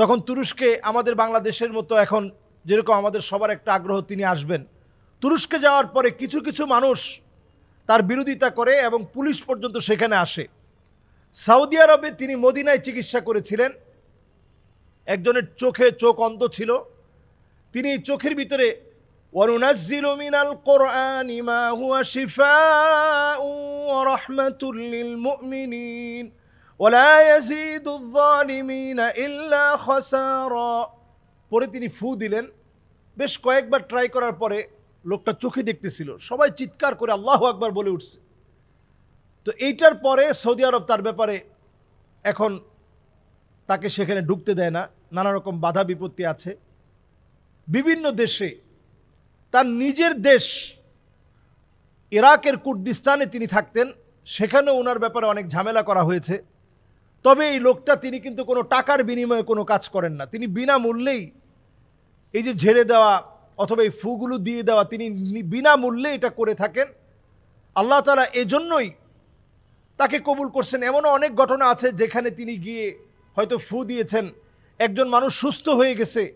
তখন তুরস্কে আমাদের বাংলাদেশের মতো এখন যেরকম আমাদের সবার একটা আগ্রহ তিনি আসবেন তুরস্কে যাওয়ার পরে কিছু কিছু মানুষ তার বিরোধিতা করে এবং পুলিশ পর্যন্ত সেখানে আসে সৌদি আরবে তিনি মদিনায় চিকিৎসা করেছিলেন একজনের চোখে চোখ অন্ধ ছিল তিনি এই চোখের ভিতরে وننزل من القرآن ما هو شفاء ورحمة للمؤمنين ওলা ইয়াজিদুজ্জালিমিনা ইল্লা খাসারা। পরে তিনি ফু দিলেন। বেশ কয়েকবার ট্রাই করার পরে লোকটা চোখে দেখতেছিল। সবাই চিৎকার করে আল্লাহ আকবার বলে উঠছে। তো এইটার পরে সৌদি আরব তার ব্যাপারে এখন তাকে সেখানে ঢুকতে দেয় না। নানা রকম বাধা বিপত্তি আছে। বিভিন্ন দেশে তার নিজের দেশ ইরাকের কুর্দিস্তানে তিনি থাকতেন। সেখানেও ওনার ব্যাপারে অনেক ঝামেলা করা হয়েছে। তবে এই লোকটা তিনি কিন্তু কোনো টাকার বিনিময়ে কোনো কাজ করেন না। তিনি বিনামূল্যেই এই যে ঝেড়ে দেওয়া অথবা এই ফুগুলো দিয়ে দেওয়া, তিনি বিনামূল্যে এটা করে থাকেন। আল্লাহ তালা এজন্যই তাকে কবুল করছেন। এমনও অনেক ঘটনা আছে যেখানে তিনি গিয়ে হয়তো ফু দিয়েছেন। একজন মানুষ সুস্থ হয়ে গেছে।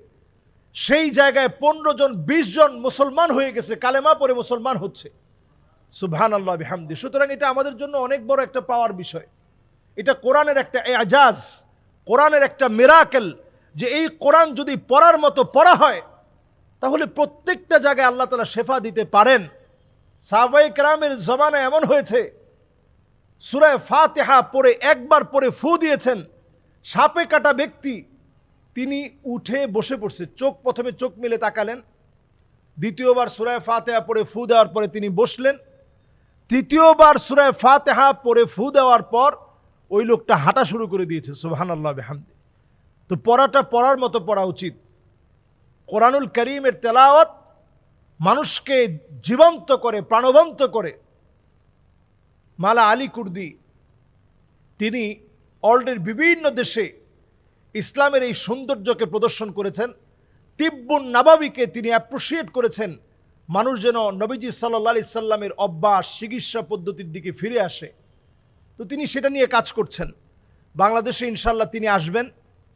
সেই জায়গায় পনেরো জন, বিশ জন মুসলমান হয়ে গেছে। কালেমা পরে মুসলমান হচ্ছে। সুবহান আল্লাহ বিহামদি। সুতরাং এটা আমাদের জন্য অনেক বড় একটা পাওয়ার বিষয়। এটা কোরআনের একটা এজাজ, কোরআনের একটা মেরাকেল যে এই কোরআন যদি পড়ার মতো পড়া হয়, তাহলে প্রত্যেকটা জায়গায় আল্লাহ তালা শেফা দিতে পারেন। সাহবাই কেরামের জমানা এমন হয়েছে, সুরায় ফাতেহা পরে একবার পরে ফু দিয়েছেন, সাপে কাটা ব্যক্তি, তিনি উঠে বসে পড়ছে, চোখ প্রথমে চোখ মেলে তাকালেন, দ্বিতীয়বার সুরায় ফাতেহা পরে ফু দেওয়ার পরে তিনি বসলেন, তৃতীয়বার সুরায় ফাতেহা পরে ফু দেওয়ার পর ওই লোকটা হাঁটা শুরু করে দিয়েছে সুবহান আল্লাহ বেহামদি। তো পড়াটা পড়ার মতো পড়া উচিত। কোরআনুল করিমের তেলাওয়াত মানুষকে জীবন্ত করে, প্রাণবন্ত করে। মালা আলী কুর্দি, তিনি ওয়ার্ল্ডের বিভিন্ন দেশে ইসলামের এই সৌন্দর্যকে প্রদর্শন করেছেন। তিব্বুন নাবাবিকে তিনি অ্যাপ্রিসিয়েট করেছেন। মানুষ যেন নবীজি সাল্লা সাল্লামের অভ্যাস, চিকিৎসা পদ্ধতির দিকে ফিরে আসে। তো তিনি সেটা নিয়ে কাজ করছেন। বাংলাদেশে ইনশাল্লাহ তিনি আসবেন।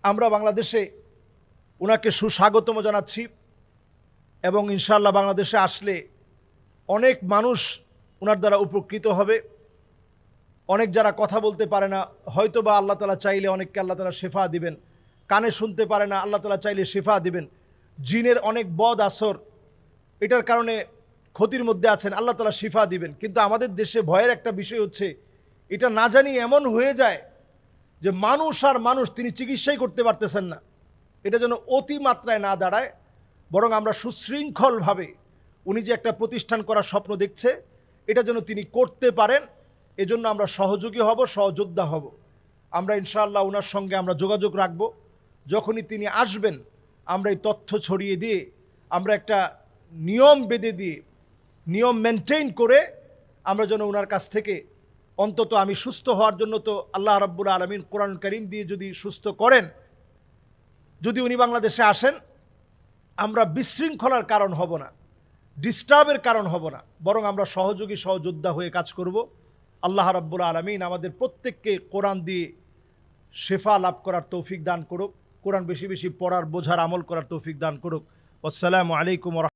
আমরা বাংলাদেশে ওনাকে সুস্বাগতম জানাচ্ছি এবং ইনশাল্লাহ বাংলাদেশে আসলে অনেক মানুষ ওনার দ্বারা উপকৃত হবে। অনেক যারা কথা বলতে পারে না হয়তো বা আল্লাহ তালা চাইলে অনেককে আল্লাহ তালা শেফা দিবেন। কানে শুনতে পারে না, আল্লাহ তালা চাইলে শেফা দিবেন। জিনের অনেক বদ আসর, এটার কারণে ক্ষতির মধ্যে আছেন, আল্লাহ তালা শিফা দিবেন। কিন্তু আমাদের দেশে ভয়ের একটা বিষয় হচ্ছে এটা না জানি এমন হয়ে যায় যে মানুষ আর মানুষ তিনি চিকিৎসাই করতে পারতেছেন না। এটা যেন অতিমাত্রায় না দাঁড়ায়, বরং আমরা সুশৃঙ্খলভাবে উনি যে একটা প্রতিষ্ঠান করার স্বপ্ন দেখছে, এটা যেন তিনি করতে পারেন, এজন্য আমরা সহযোগী হব, সহযোদ্ধা হব। আমরা ইনশাআল্লাহ ওনার সঙ্গে আমরা যোগাযোগ রাখব। যখনই তিনি আসবেন, আমরা এই তথ্য ছড়িয়ে দিয়ে, আমরা একটা নিয়ম বেঁধে দিয়ে, নিয়ম মেনটেন করে আমরা যেন ওনার কাছ থেকে অন্তত আমি সুস্থ হওয়ার জন্য তো আল্লাহ রাব্বুল আলমিন কোরআন করিম দিয়ে যদি সুস্থ করেন, যদি উনি বাংলাদেশে আসেন, আমরা বিশৃঙ্খলার কারণ হব না, ডিস্টার্বের কারণ হব না, বরং আমরা সহযোগী সহযোদ্ধা হয়ে কাজ করব। আল্লাহ রাব্বুল আলমিন আমাদের প্রত্যেককে কোরআন দিয়ে শেফা লাভ করার তৌফিক দান করুক, কোরআন বেশি বেশি পড়ার, বোঝার, আমল করার তৌফিক দান করুক। আসসালামু আলাইকুম